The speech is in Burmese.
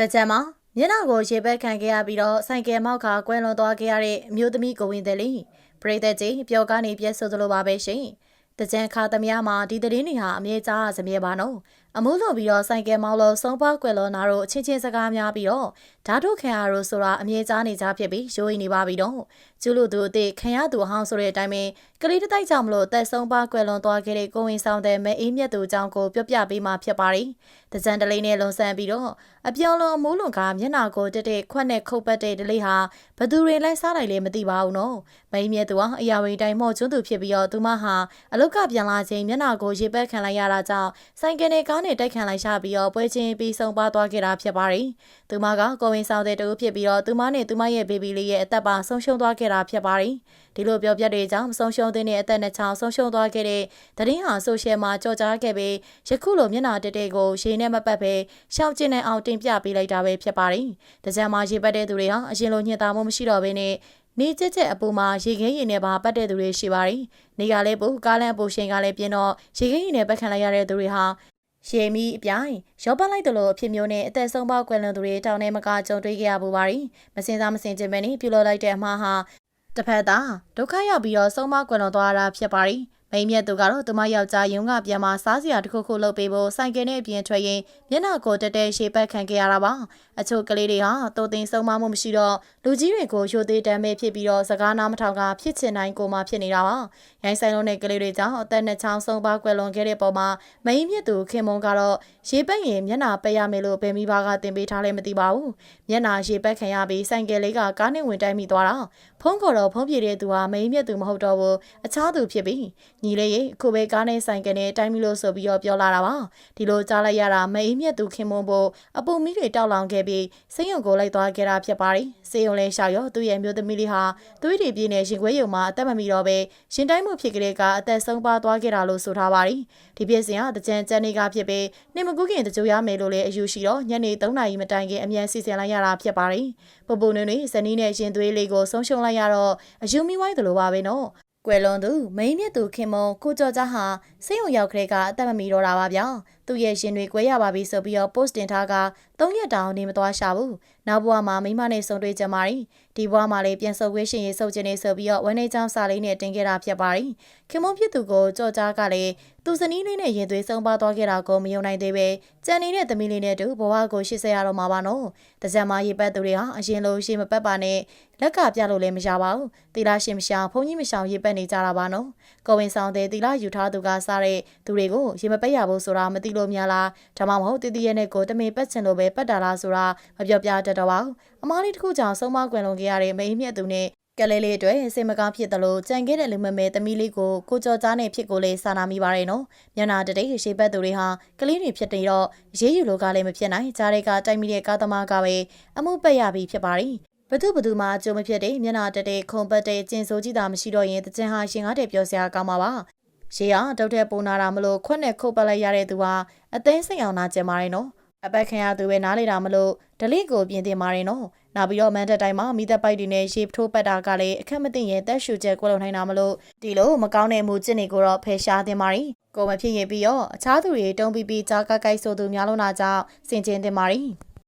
တကြံမှာမျက်နှာကိုရေပက်ခံခဲ့ရပြီးတော့ဆိုင်ကယ်မောက်ခါကွဲလွန်သွားခဲ့ရတဲ့အမျိုးသမီးကိုဝင်တယ်လေပရိသတ်ကြီးပျော်ကနေပြည့်စုံသလိုပါပဲရှင်တကြံခါသမ ्या မှာဒီသတင်းတွေဟာအမြဲကြားစမြဲပါနော် အမိုးလို့ပြီးတော့ဆိုင်ကယ်မောက်လို့ဆုံးပါကွယ်လွန်နာတို့အချင်းချင်းစကားများပြီးတော့ဓာတုခံရတို့ဆိုတာအမြဲကြားနေကြဖြစ်ပြီးရိုးရင်နေပါပြီတော့ကျူလို့သူအသေးခံရသူအဟောင်းဆိုတဲ့အတိုင်းပဲကလေးတစ်တိုက်ကြောင့်မလို့တက်ဆုံးပါကွယ်လွန်သွားခဲ့တဲ့ကိုဝင်ဆောင်တဲ့မဲအေးမြတ်သူအကြောင်းကိုပြောပြပေးမှာဖြစ်ပါတယ်တကြံတလေးနဲ့လွန်ဆန်ပြီးတော့အပြောင်းလွန်အမိုးလွန်ကမျက်နာကိုတက်တက်ခွက်နဲ့ခုတ်ပတ်တဲ့ဒလေးဟာဘသူတွေလိုက်စားနိုင်လဲမသိပါဘူးနော်မဲအေးမြတ်သူဟာအရာဝတီတိုင်းမော့ကျွန်းသူဖြစ်ပြီးတော့သူမဟာအလုတ်ကပြန်လာချိန်မျက်နာကိုရေပက်ခံလိုက်ရတာကြောင့်ဆိုင်ကယ်နဲ့ကားနဲ့တိုက်ခံလိုက်ရပြီးတော့ပွဲချင်းပြီးဆုံးပါသွားခဲ့တာဖြစ်ပါတယ်သူမကကိုဝင်ဆောင်တဲ့တူဖြစ်ပြီးတော့သူမနဲ့သူမရဲ့ဘေဘီလေးရဲ့အသက်ပါဆုံးရှုံးသွားခဲ့တာဖြစ်ပါတယ်ဒီလိုပြောပြတဲ့ကြောင့်ဆုံးရှုံးတဲ့အသက်နှစ်ချောင်းဆုံးရှုံးသွားခဲ့တဲ့သတင်းဟာဆိုရှယ်မှာကြော်ကြားခဲ့ပြီးယခုလိုမျက်နှာတက်တဲ့ကိုရေနဲ့မပတ်ပဲရှောက်ကျင်တဲ့အောင်တင်ပြပေးလိုက်တာပဲဖြစ်ပါတယ်တကြံမှာရေပတ်တဲ့သူတွေဟာအရင်လိုညှစ်သားမှုမရှိတော့ဘဲနဲ့နေချက်ချက်အပူမှာရေခဲရင်နဲ့ပါပတ်တဲ့သူတွေရှိပါတယ်။နေကလည်းပူကားလန့်ပူရှင်ကလည်းပြင်းတော့ရေခဲရင်နဲ့ပတ်ခံလိုက်ရတဲ့သူတွေဟာ ရှေမီအပြိုင်ရောပတ်လိုက်တယ်လို့အဖြစ်မျိုးနဲ့အသက်ဆုံးပေါက်ကွယ်လွန်သူတွေတောင်းနေမကကြုံတွေ့ခဲ့ရပူပါရီမစင်စားမစင်ကျင်ပဲနေပြုလုပ်လိုက်တဲ့အမှားဟာတစ်ဖက်သားဒုက္ခရောက်ပြီးတော့ဆုံးမကွယ်လွန်သွားတာဖြစ်ပါရီ မိမြတ်သူကတော့သူမယောက်ျားယုံကပြန်มาစားစရာတစ်ခုခုလုပ်ပေးဖို့ဆိုင်ကယ်နဲ့အပြင်ထွက်ရင်မျက်နှာကိုတက်တက်ရှေ့ပတ်ခံခဲ့ရတာပါအချို့ကလေးတွေဟာတိုးတင်ဆုံးမမှုမရှိတော့လူကြီးတွေကိုရိုသေတမ်းမဲ့ဖြစ်ပြီးတော့စကားနားမထောင်ကဖြစ်ချင်တိုင်းကိုမှဖြစ်နေတာပါရိုင်းဆိုင်လုံးတဲ့ကလေးတွေကြောင့်အသက်နှစ်ချောင်းဆုံးပါကွယ်လွန်ခဲ့တဲ့ပုံမှာမိမြတ်သူခင်မုံကတော့ရေပတ်ရင်မျက်နှာပက်ရမယ်လို့ဘယ်မိဘကတင်ပေးထားလဲမသိပါဘူးမျက်နှာရေပတ်ခံရပြီးဆိုင်ကယ်လေးကကားနဲ့ဝင်တိုက်မိသွားတာဖုန်းခေါ်တော့ဖုန်းပြေတဲ့သူဟာမိမြတ်သူမဟုတ်တော့ဘူးအခြားသူဖြစ်ပြီးညီလေးရေအခုပဲကားနဲ့ဆိုင်ကနဲ့တိုင်းမီလို့ဆိုပြီးတော့ပြောလာတာပါဒီလိုကြားလိုက်ရတာမအေးမြတ်သူခင်မွန်ဖို့အပူမီးတွေတောက်လောင်ခဲ့ပြီးစိတ်ယုံကိုလိုက်သွားခဲ့တာဖြစ်ပါတယ်စေယုံလဲရှောက်ရောသူ့ရဲ့မျိုးသမီးလေးဟာသွေးတွေပြင်းနေရင်ခွေးယုံမှာအသက်မမီတော့ပဲရှင်တိုင်းမှုဖြစ်ကြတဲ့ကအသက်ဆုံးပါသွားခဲ့တာလို့ဆိုထားပါတယ်ဒီပြည့်စင်ဟာတကြံကြံနေကဖြစ်ပြီးနေမကူးခင်တကြိုရမယ်လို့လည်းအယူရှိတော့ညနေ3နာရီမတိုင်ခင်အမြန်စီစဉ်လိုက်ရတာဖြစ်ပါတယ်ပပူနွေတွေဇနီးနဲ့ရှင်သွေးလေးကိုဆုံးရှုံးလိုက်ရတော့အယူမီဝိုင်းသလိုပါပဲနော် ကွယ်လွန်သူမိန်းမြတ်သူခင်မုံကိုကျော်ကြားဟာစိတ်ုံရောက်ခရဲကအသက်မမီတော့တာပါဗျာ သူ့ရဲ့ရှင်တွေကွဲရပါပြီဆိုပြီးတော့ post တင်ထားက၃ရက်တောင်နေမသွားရှာဘူးနောက်ဘဝမှာမိမနဲ့ဆုံတွေ့ကြမှာရီဒီဘဝမှာလည်းပြန်ဆုပ်ဝေးရှင်ရေးဆုပ်ခြင်းနေဆိုပြီးတော့ဝန်းနေချောင်းစာလေးနဲ့တင်ခဲ့တာဖြစ်ပါရီခင်မုံဖြစ်သူကိုကြော်ကြားကလည်းသူဇနီးလေးနဲ့ရင်သွေးဆုံးပါသွားခဲ့တာကိုမယုံနိုင်သေးပဲကြံနေတဲ့သမီးလေးနဲ့တူဘဝကိုရှစ်ဆက်ရတော့မှာပါနော်တကြံမရေပတ်သူတွေဟာအရင်လိုရှေ့မပတ်ပါနဲ့လက်ကပြလို့လည်းမရပါဘူးတီလာရှင်မရှောင်ဘုန်းကြီးမရှောင်ရေပတ်နေကြတာပါနော်ကိုဝင်ဆောင်တဲ့တီလာယူထားသူကစားတဲ့သူတွေကိုရေမပက်ရဘူးဆိုတာမသိလို့များလားဒါမှမဟုတ်တည်တည်ရဲ့နဲ့ကိုတမေပတ်ချင်လို့ပဲပတ်တာလားဆိုတာမပြောပြတတ်တော့ပါဘူးအမားလေးတစ်ခုကြောင့်ဆုံးမကွယ်လွန်ခဲ့ရတဲ့မိန်းမြတ်သူနဲ့ကလေးလေးအတွက်စိတ်မကောင်းဖြစ်တယ်လို့ကြံခဲ့တဲ့လူမမဲသမီးလေးကိုကိုကြော်ကြားနဲ့ဖြစ်ကိုလေးစာနာမိပါတယ်နော်မျက်နာတတိတ်ရှေ့ဘက်သူတွေဟာကလေးတွေဖြစ်နေတော့ရေးယူလို့ကလည်းမဖြစ်နိုင်ကြားတဲ့ကတိုက်မိတဲ့ကားသမားကပဲအမှုပက်ရပြီးဖြစ်ပါရီဘသူဘသူမှအကျိုးမဖြစ်တဲ့မျက်နာတတဲ့ခုံပတ်တဲ့ကျင်ဆိုးကြီးတာမရှိတော့ရင်တကြင်ဟာရှင်ကားတဲ့ပြောစရာကောင်းပါပါ ရေဟာတောက်တဲ့ပုံနာတာမလို့ခွက်နဲ့ခုတ်ပတ်လိုက်ရတဲ့သူဟာအသိစိတ်အောင်နာကျင်ပါတယ်နော်အပတ်ခံရသူပဲနားလေတာမလို့ဒလိကိုပြင်တင်ပါတယ်နော်နောက်ပြီးတော့မန်တက်တိုင်းမှာမိသက်ပိုက်တွေနဲ့ရေထိုးပတ်တာကလည်းအခက်မသိရင်တက်ရှူချက်ကွက်လုံနိုင်တာမလို့ဒီလိုမကောင်းတဲ့မှုကျင့်တွေကိုတော့ဖယ်ရှားတင်ပါတယ်ကိုမဖြစ်ရင်ပြီးတော့အခြားသူတွေတုံးပြီးပြီးကြားကကိုက်ဆိုသူများလုံးတာကြောင့်စင်ကျင်တင်ပါတယ်